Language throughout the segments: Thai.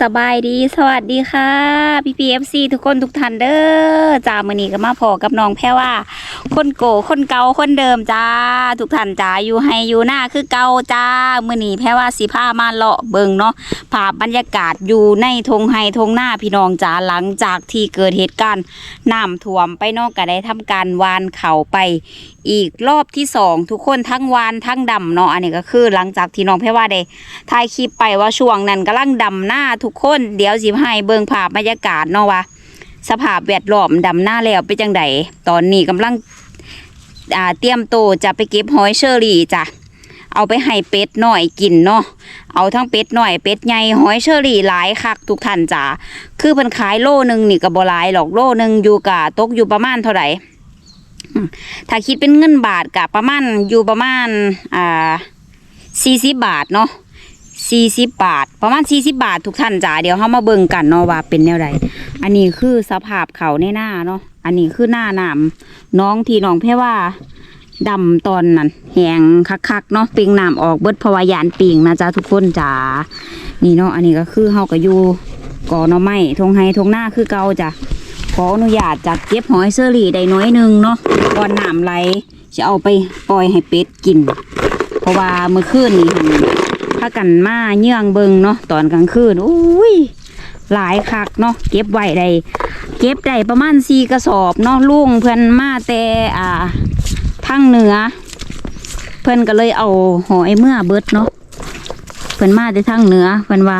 สบายดีสวัสดีค่ะพี่พีเอฟซีทุกคนทุกท่านเด้อจ้ามือนี้ก็มาพอกับน้องแพ้ว่า คนโกคนเก่าคนเดิมจ้า ทุกท่านจ้าอยู่ให้อยู่หน้าคือเก่าจ้ามือนี้แพ้ว่าสิพามาเลาะเบิงเนาะภาพบรรยากาศอยู่ในทงไฮทงหน้าพี่น้องจ้าหลังจากที่เกิดเหตุการณ์น้ำท่วมไปนอกก็ได้ทำการวานเข่าไป อีกรอบที่สองทุกคนทั้งวานทั้งดำเนาะอันนี้ก็คือหลังจากที่น้องแพ้ว่าได้ถ่ายคลิปไปว่าช่วงนั้นกำลังดำหน้าทุกคน เดี๋ยวสิให้เบิ่งภาพบรรยากาศเนาะว่าสภาพแวดล้อมดำหน้าแล้วเป็นจังไดตอนนี้กำลังอ่าเตรียมโตจะไปเก็บหอยเชอรี่จ้ะเอาไปให้เป็ดหน่อยกินเนาะเอาทั้งเป็ดหน่อยเป็ดใหญ่หอยเชอรี่หลายคักทุกท่านจ้ะคือเพิ่นขายโลหนึงนี่ก็บ่หลายหรอกโลหนึงอยู่กะตกอยู่ประมาณเท่าไหร่ถ้าคิดเป็นเงินบาทกะประมาณอยู่ประมาณอ่าสี่สิบบาทเนาะ สี่สิบบาท ประมาณสี่สิบบาททุกท่านจ้าเดี๋ยวเขามาเบิ่งกันเนาะว่าเป็นแนวใดอันนี้คือสภาพเขาในหน้าเนาะอันนี้คือหน้าหน้ำน้องที่น้องเพ่ว่าดำตอนนั้นแหงคักๆเนาะปิงน้ำออกเบิดพวายานปิงนะจ๊ะทุกคนจ้านี่เนาะอันนี้ก็คือเฮาก็อยู่ก่อหน่อไม้ทงไฮทงหน้าคือเก่าจ้ะขออนุญาตจากเก็บหอยเซอรี่ได้น้อยหนึงเนาะก่อนน้ำไหลจะเอาไปปล่อยให้เป็ดกิน เพราะว่าเมื่อคืนนี่หั่นพากันมาเยื่องเบิงเนาะตอนกลางคืนอุ้ยหลายคักเนาะเก็บไว้ได้เก็บได้ประมาณสี่กระสอบเนาะลุงเพื่อนมาแต่อ่าทางเหนือ เพื่อนก็เลยเอาหอยเมื่อเบิดเนาะเพื่อนมาแต่ทางเหนือเพื่อนว่า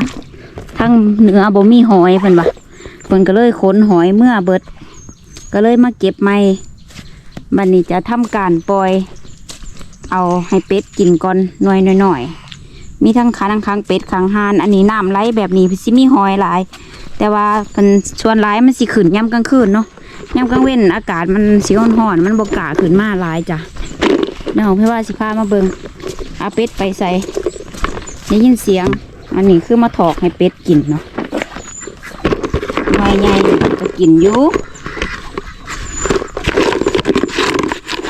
ทางเหนือบ่มีหอยเพื่อนว่าเพื่อนก็เลยขนหอยเมื่อเบิด ก็เลยมาเก็บใหม่บันนี้จะทำการปล่อย เอาให้เป็ดกินก่อนหน่อยหน่อยๆ มีทั้งขาทั้งค้างเป็ดค้างหาน อันนี้น้ำไหลแบบนี้สิมีหอยหลาย แต่ว่าเป็นชวนหลมันสิขึ้นย่ำกลางคืนเนาะย่ำกลางเว้นอากาศมันสิร้อนหอนๆมันบกล้าขึ้นมาหลายจ้ะเดี๋ยวพี่ว่าสิพามาเบิงเอาเป็ดไปใส่ได้ยินเสียง อันนี้คือมาถอกให้เป็ดกินเนาะหอยใหญ่จะกินอยู่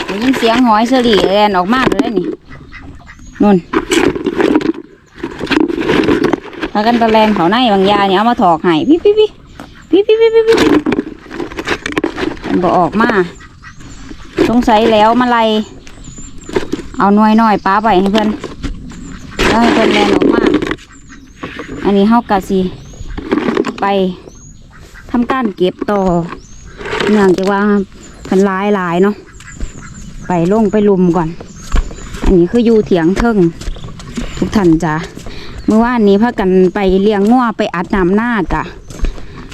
ได้ยินเสียงหอยเสลี่แอนออกมากเลยนี่นุ่น พากันตะแลนเขาในบางยาเนี่ยเอามาถอกให้พี่พี่พี่พี่พี่พี่พี่พี่พี่มันบอออกมาสงสัยแล้วมาไล่เอาหน่วยหน่อยป้าไปให้เพื่อนแล้วให้เพื่อนแลนออกมาอันนี้เฮากะสิไปทำการเก็บต่อเนื่องจากว่าเพันลายหลายเนาะไปลงไปลุมก่อน อันนี้คืออยู่เถียงเทิงทุกท่านจ้ะ เมื่อวานนี้พากันไปเลี้ยงงัวไปอัดน้ำหน้ากะ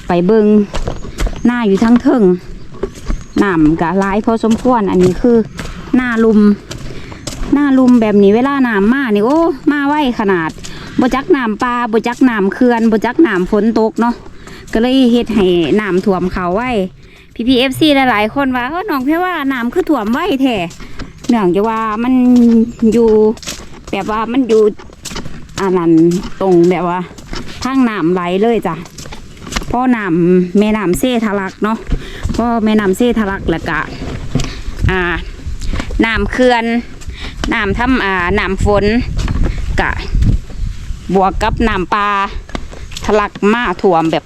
ไปเบิงหน้าอยู่ทั้งเทิงน้ำกะหลายพอสมควรอันนี้คือหน้าลุม หน้าลุมแบบนี้เวลาน้ำมานี่โอ้มาไวขนาดบจักน้ำปลาบจักน้ำเขื่อนบจักน้ำฝนตกเนาะก็เลยเฮ็ดให้น้ำท่วมเขาไว้พี่พีเอฟซีหลายๆคนว่าเออน้องเพี่ว่าน้ำคือถ่วมไว้แท้เนื่องจากว่ามันอยู่แบบว่ามันอยู่ อันนั้นตรงแบบว่าทางน้ำไหลเลยจ้ะพราะน้ำแม่น้ำเซทะลักเนาะพราะแม่น้ำเซทะลักแล้วก็อ่าน้ำเขื่อนน้ำทำอ่าน้ำฝนกะบวกกับน้ำปลาทะลักมาถ่วมแบบ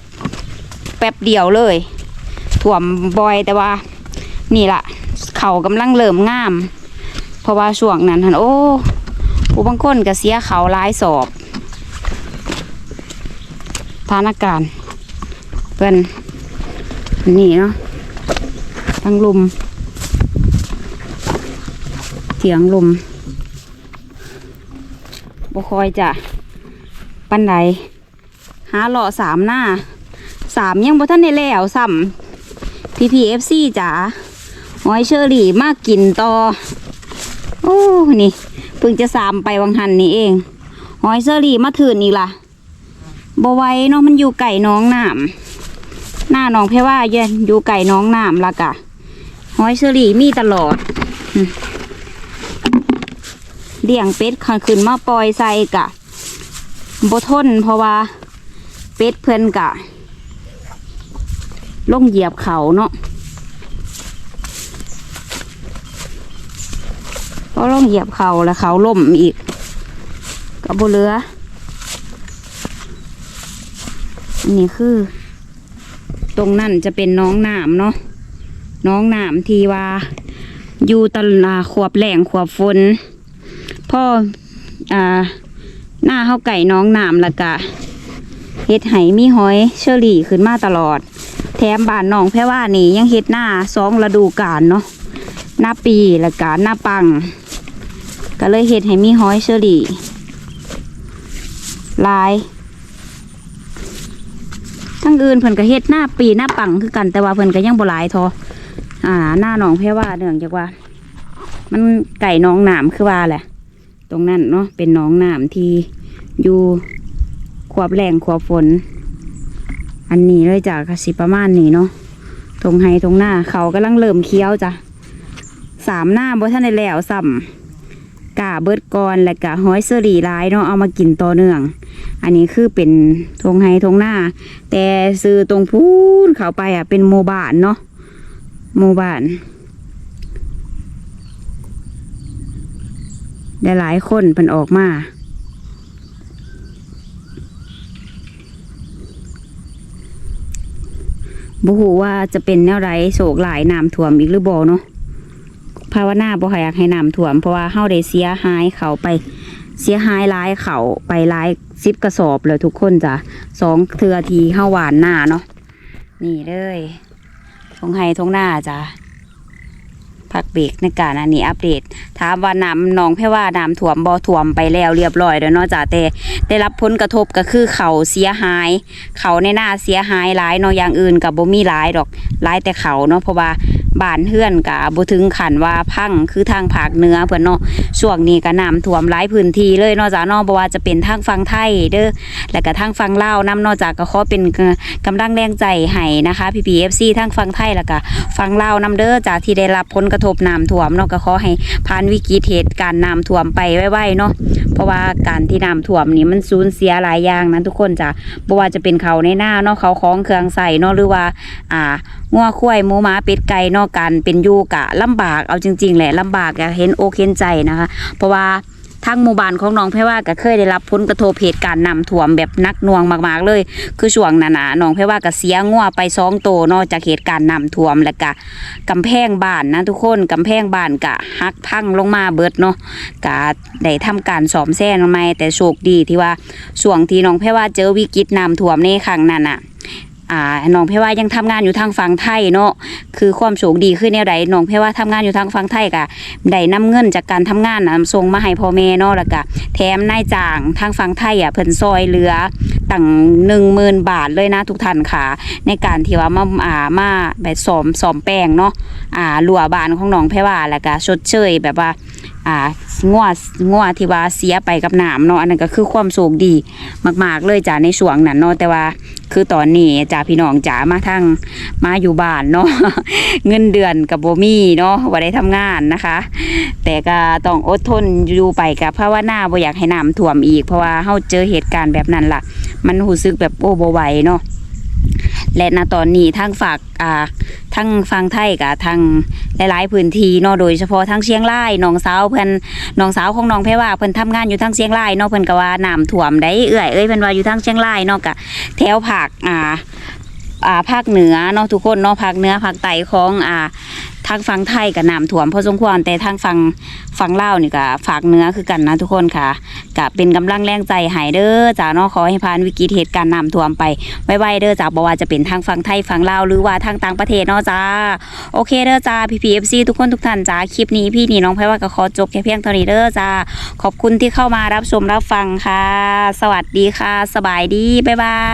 แป๊บเดียวเลยถ่วมบ่อยแต่ว่า นี่ละเขากำลังเริ่มงาม เพราะว่าช่วงนั้นหันโอ้ ผู้บางคนก็เสียเขาหลายสอบสถานการเป็นนี่เนาะทั้งลมเถียงลมบ่คอยจะปันไดหาหล่อสามหน้าสามยังบ่ทันได้แล้วซ้ำพีพีเอฟซีจ๋าหอยเชอรี่มากกินต่อ โอ้ นี่ พิ่งจะสามไปวังหันนี่เองหอยเชอรี่มาถืนอีกล่ะบไว้เนาะมันอยู่ไก่น้องน้ำหน้าน้องเพว่าเย็นอยู่ไก่น้องน้ำละกะหอยเชอรี่มีตลอดเลี้ยงเป็ดขันขึ้นมาปล่อยใส่กะบทนเพราะว่าเป็ดเพื่อนกะลงเหยียบเขาเนาะ ก็ลงเหยียบเขาแล้วเขาล่มอีกกับบเรือนี่คือ ตรงนั่นจะเป็นน้องน้ำเนาะน้องน้ำทีว่า อยู่ตลาขวบแหล่งขวบฝนพ่ออ่าหน้าเข้าไก่น้องน้ำล้วก็เฮ็ดไหมีหอยเชอรี่ขึ้นมาตลอด แถมบ้านน้องแพ่ว่านี่ยังเฮ็ดหน้าสองฤดูกาลเนาะหน้าปีล้วก็หน้าปัง ก็เลยเฮ็ดให้มีหอยเชอรี่ลาย ทั้งอื่นเพิ่นก็เฮ็ดหน้าปีหน้าปังคือกันแต่ว่าเพิ่นก็ยังบ่หลายทออ่า หน้าหนองแพรว่าเนื่องจากว่า มันไก่น้องหนามคือว่าแหละ ตรงนั้นเนาะเป็นน้องหนามที่อยู่ขวบแรงขวบฝน อันนี้เลยจ้ะก็สิประมาณนี้เนาะตรงไฮตรงหน้าเขากำลังเริ่มเคี้ยวจ้ะสามหน้าบ่ท่านได้แล้วซ้ำ กาเบิดกอนและกะห้อยเสรี่ร้ายเนาะเอามากินต่อเนื่อง อันนี้คือเป็นทงไฮทงหน้า แต่ซื้อตรงพูนเข้าไปอะเป็นโมบานเนาะโมบานได้หลายคนเพิ่นออกมาบ่ฮู้ว่าจะเป็นแนวไรโศกหลายน้ำท่วมอีกหรือบ่เนาะ ภาวนาบ่อยากให้น้ำท่วม เพราะว่าเฮาได้เสียหายเขาไปเสียหายหลายเขาไปหลายสิบกระสอบเลยทุกคนจ้ะสองเทือทีเข้าหวานหน้าเนาะนี่เลยทงไฮทงหน้าจ้ะพักเบรกในการอันนี้อัปเดตถามว่าน้ำหนองแพ่ว่าน้ำท่วมบ่อท่วมไปแล้วเรียบร้อยแล้วเนาะจ้ะแต่ได้รับผลกระทบก็คือเขาเสียหาย เขาในหน้าเสียหายหลายเนาะอย่างอื่นกับบ่มีหลายดอกหลายแต่เขาเนาะเพราะว่า บ้านเฮือนกับบ่ถึงขันว่าพังคือทางภาคเหนือเพิ่นเนาะช่วงนี้ก็น้ำท่วมหลายพื้นที่เลยเนอกจากนอกบ่ว่าจะเป็นทางฝั่งไทยเด้อและก็ทางฝั่งลาวนํนอกจากก็ขอเป็นกำลังแรงใจให้นะคะพี่พีเอฟซีทางฝั่งไทยแล้วก็ฝั่งลาวนํเด้อจากที่ได้รับผลกระทบน้ำท่วมเนาะก็ขอให้ผ่านวิกฤตเหตุการณ์น้ำท่วมไปไวๆเนาะเพราะว่าการที่น้ำท่วมนี่มันสูญเสียหลายอย่างนะทุกคนจ้ะบ่ว่าจะเป็นเขาในหน้าเนาะเขาของเครื่องใส่เนาะหรือว่าอ่า งัวควายหมูหมาเป็ดไก่นอกการเป็นอยู่กะลำบากเอาจริง ๆ แหละลำบากอยากเห็นโอเคนใจนะคะ เพราะว่าทางหมู่บ้านของน้องแพรว่าก็เคยได้รับผลกระทบเหตุการณ์น้ำท่วมแบบนักน่วงมากๆเลย คือช่วงนั้นน่ะน้องแพรว่าก็เสียงัวไปสองโตวนอกจากเหตุการณ์น้ำท่วมแล้วก็กำแพงบ้านนะทุกคนกำแพงบ้านกะหักพังลงมาเบิดเนาะกะได้ทำการซ่อมแซมใหม่แต่โชคดีที่ว่าช่วงที่น้องแพรว่าเจอวิกฤตน้ำท่วมในครั้งนั้นน่ะ อ่าน้องเพว่ายังทำงานอยู่ทางฝั่งไทยเนาะคือความโชคดีขึ้นแนวใดน้องเพว่าทำงานอยู่ทางฝั่งไทยกะได้นำเงินจากการทำงานนำส่งมาให้พ่อแม่เนาะแล้วก็แถมนายจ้างทางฝั่งไทยอะเพิ่นซอยเหลือตั้งหนึ่งหมื่นบาทเลยนะทุกท่านค่ะ ในการที่ว่ามาอ่ามาแบบสอมสอมแป้งเนาะอ่าหลัวบานของน้องเพว่าแล้วก็ชดเชยแบบว่า อ่างัวงัวที่ว่าเสียไปกับน้ำเนาะอันนั้นก็คือความโชคดีมากๆเลยจ้ะในช่วงนั้นเนาะแต่ว่าคือตอนนี้จ่าพี่น้องจ๋ามาทางมาอยู่บ้านเนาะเงินเดือนกับโบมี่เนาะว่าได้ทำงานนะคะ แต่ก็ต้องอดทนอยู่ไปกับภาะว่าหน้าบ่อยากให้น้ำท่วมอีก เพราะว่าเฮาเจอเหตุการณ์แบบนั้นล่ะ มันรู้สึกแบบโอ้บ่ไหวเนาะ และณตอนนี้ทางฝากอ่าทั้งฟังไทยกับทางหลายๆพื้นที่เนาะโดยเฉพาะทางเชียงรายน้องสาวเพิ่นน้องสาวของน้องเพรว่าเพิ่นทำงานอยู่ทางเชียงรายเนาะเพิ่นก็ว่าน้ำท่วมได้เอื้อยเอ้ยเพิ่นว่าอยู่ทางเชียงรายเนาะกะแถวภาคอ่าอ่าภาคเหนือเนาะทุกคนเนาะภาคเหนือภาคใต้ของอ่า ทางฝั่งไทยก็น้ำท่วมพอสมควรแต่ทางฝั่งฝั่งลาวนี่ก็ฝากเนื้อคือกันนะทุกคนค่ะก็เป็นกำลังแรงใจให้เด้อจ้าเนาะขอให้ผ่านวิกฤตเหตุการณ์น้ำท่วมไปไวๆเด้อจ้าบ่ว่าจะเป็นทางฝั่งไทยฝั่งลาวหรือว่าทางต่างประเทศเนาะจ้าโอเคเด้อจ้าพี่พีเอฟซีทุกคนทุกท่านจ้าคลิปนี้พี่นี่น้องแพรว่าก็ขอจบแค่เพียงเท่านี้เด้อจ้าขอบคุณที่เข้ามารับชมรับฟังค่ะ สวัสดีค่ะ สบายดีบ๊ายบาย